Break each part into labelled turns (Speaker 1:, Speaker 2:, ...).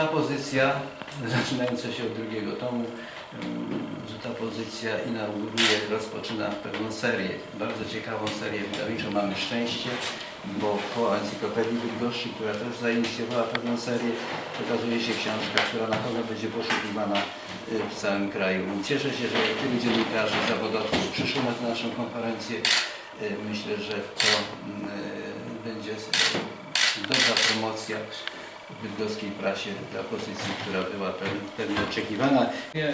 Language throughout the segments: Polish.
Speaker 1: ta pozycja, zaczynająca się od drugiego tomu, mm, że ta pozycja inauguruje, rozpoczyna pewną serię, bardzo ciekawą serię wydawniczą. Mamy szczęście, bo po Encyklopedii Bydgoszczy, która też zainicjowała pewną serię, pokazuje się książka, która na pewno będzie poszukiwana y, w całym kraju. Cieszę się, że tylu dziennikarzy, zawodowców przyszło na naszą konferencję. Y, Myślę, że to mm, y, będzie dobra promocja bydgoskiej prasie dla pozycji, która była pewnie, oczekiwana.
Speaker 2: E, e,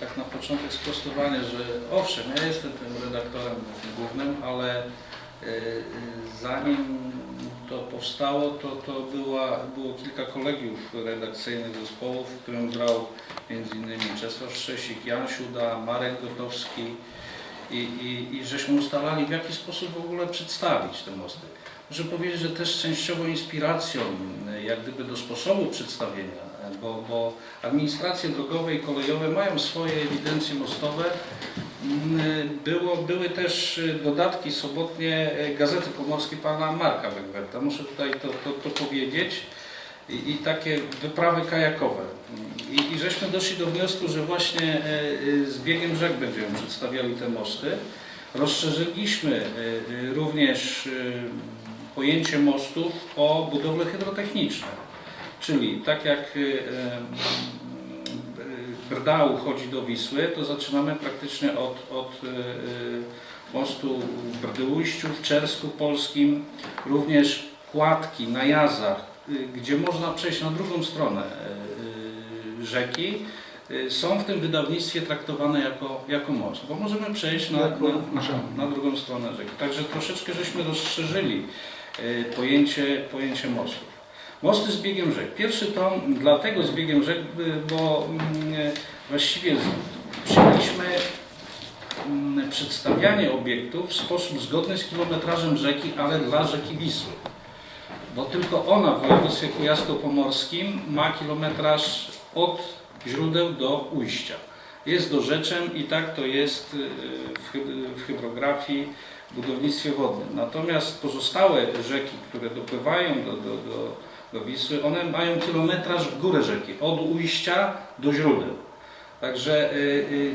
Speaker 2: tak na początek sprostowanie, że owszem, ja jestem tym redaktorem głównym, ale e, zanim to powstało, to, to była, było kilka kolegiów redakcyjnych zespołów, w którym grał m.in. Czesław Szczesik, Jan Siuda, Marek Gotowski i, i, i żeśmy ustalali w jaki sposób w ogóle przedstawić te mosty. Muszę powiedzieć, że też częściowo inspiracją e, jak gdyby do sposobu przedstawienia, e, bo, bo administracje drogowe i kolejowe mają swoje ewidencje mostowe. Mm, e, Było, były też dodatki sobotnie Gazety Pomorskiej pana Marka Wegwerta, muszę tutaj to, to, to powiedzieć. I, I takie wyprawy kajakowe. I, I żeśmy doszli do wniosku, że właśnie z biegiem rzek będziemy przedstawiali te mosty. Rozszerzyliśmy również pojęcie mostów o budowle hydrotechniczne. Czyli tak jak e, e, Brda uchodzi do Wisły, to zaczynamy praktycznie od, od e, mostu w Brdyujściu, w Czersku Polskim, również kładki na jazach, gdzie można przejść na drugą stronę rzeki, są w tym wydawnictwie traktowane jako, jako most, bo możemy przejść na, na, na, na drugą stronę rzeki. Także troszeczkę żeśmy rozszerzyli pojęcie, pojęcie mostów. Mosty z biegiem rzek. Pierwszy tom dlatego z biegiem rzek, bo mm, e, właściwie przyjęliśmy mm, przedstawianie obiektów w sposób zgodny z kilometrażem rzeki, ale dla rzeki Wisły. Bo tylko ona w województwie kujawsko-pomorskim ma kilometraż od źródeł do ujścia. Jest dorzeczem i tak to jest y, w hy- w hydrografii, w budownictwie wodnym. Natomiast pozostałe rzeki, które dopływają do, do, do, do Wisły, one mają kilometraż w górę rzeki, od ujścia do źródeł. Także y, y,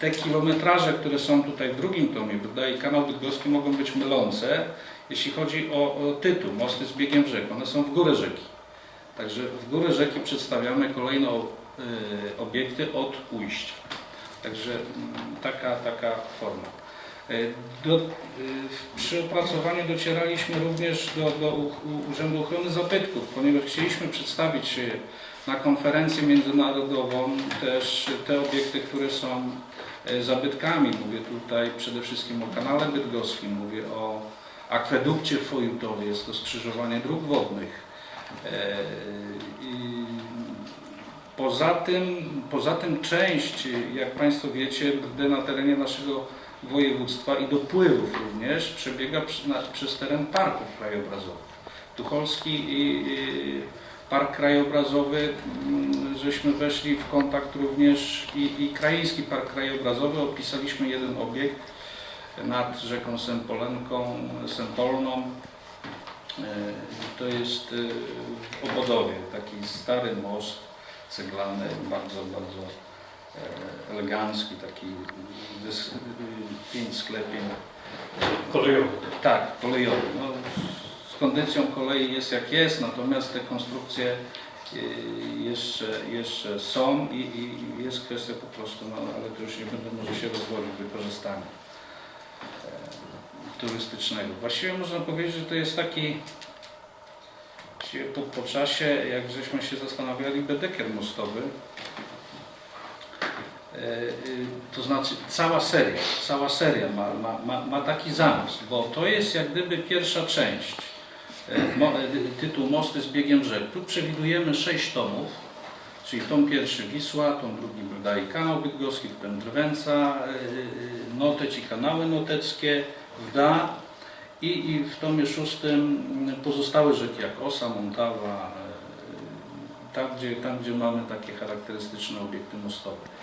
Speaker 2: te kilometraże, które są tutaj w drugim tomie, prawda, i kanał bydgoski mogą być mylące, jeśli chodzi o, o tytuł, mosty z biegiem rzek. One są w górę rzeki. Także w górę rzeki przedstawiamy y, obiekty od ujścia. Także mm, taka, taka forma. Y, Do, y, przy opracowaniu docieraliśmy również do, do Urzędu Ochrony Zabytków, ponieważ chcieliśmy przedstawić y, na konferencję międzynarodową też te obiekty, które są y, zabytkami. Mówię tutaj przede wszystkim o kanale bydgoskim, mówię o akwedukcie w Fojutowie, jest to skrzyżowanie dróg wodnych. E, i Poza tym, poza tym część, jak Państwo wiecie, Brdy na terenie naszego województwa i dopływów również przebiega przy, na, przez teren parków krajobrazowych. Tucholski i, i Park Krajobrazowy, mm, żeśmy weszli w kontakt również i, i Krajeński Park Krajobrazowy, opisaliśmy jeden obiekt nad rzeką Sempolenką, Sempolną. E, To jest e, w Obodowie, taki stary most ceglany, bardzo, bardzo e, elegancki, taki pięć sklepień.
Speaker 3: Kolejowy.
Speaker 2: Tak, kolejowy. No, z kondycją kolei jest jak jest, natomiast te konstrukcje e, jeszcze, jeszcze są i, i jest kwestia po prostu, no, ale to już nie będę może się rozwodzić, wykorzystania e, turystycznego. Właściwie można powiedzieć, że to jest taki właściwie po, po czasie, jak żeśmy się zastanawiali, bedeker mostowy. E, y, To znaczy cała seria, cała seria ma, ma, ma, ma taki zamysł, bo to jest jak gdyby pierwsza część. E, e, tytuł Mosty z biegiem rzek. Tu przewidujemy sześć tomów, czyli tom pierwszy Wisła, tom drugi Brda i kanał bydgoski, potem Drwęca, e, e, Noteć i kanały noteckie, Wda i, i w tomie szóstym pozostałe rzeki jak Osa, Montawa, e, tam gdzie, tam gdzie mamy takie charakterystyczne obiekty mostowe.